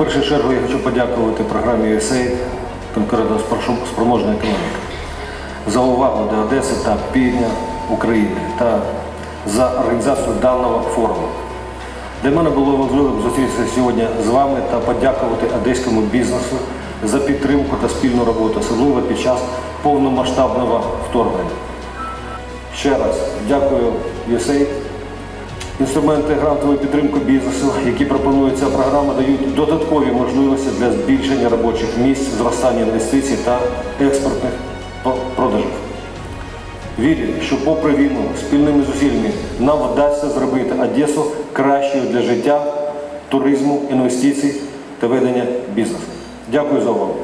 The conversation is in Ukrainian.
В першу чергу я хочу подякувати програмі «Юсейд» конкретно спроможної економіки за увагу до Одеси та Півдня України та за організацію даного форуму. Для мене було важливо зустрітися сьогодні з вами та подякувати одеському бізнесу за підтримку та спільну роботу, особливо під час повномасштабного вторгнення. Ще раз дякую «Юсейд». Інструменти грантової підтримки бізнесу, які пропонує ця програма, дають додаткові можливості для збільшення робочих місць, зростання інвестицій та експортних продажів. Вірю, що попри війну спільними зусиллями нам вдасться зробити Одесу кращою для життя, туризму, інвестицій та ведення бізнесу. Дякую за увагу.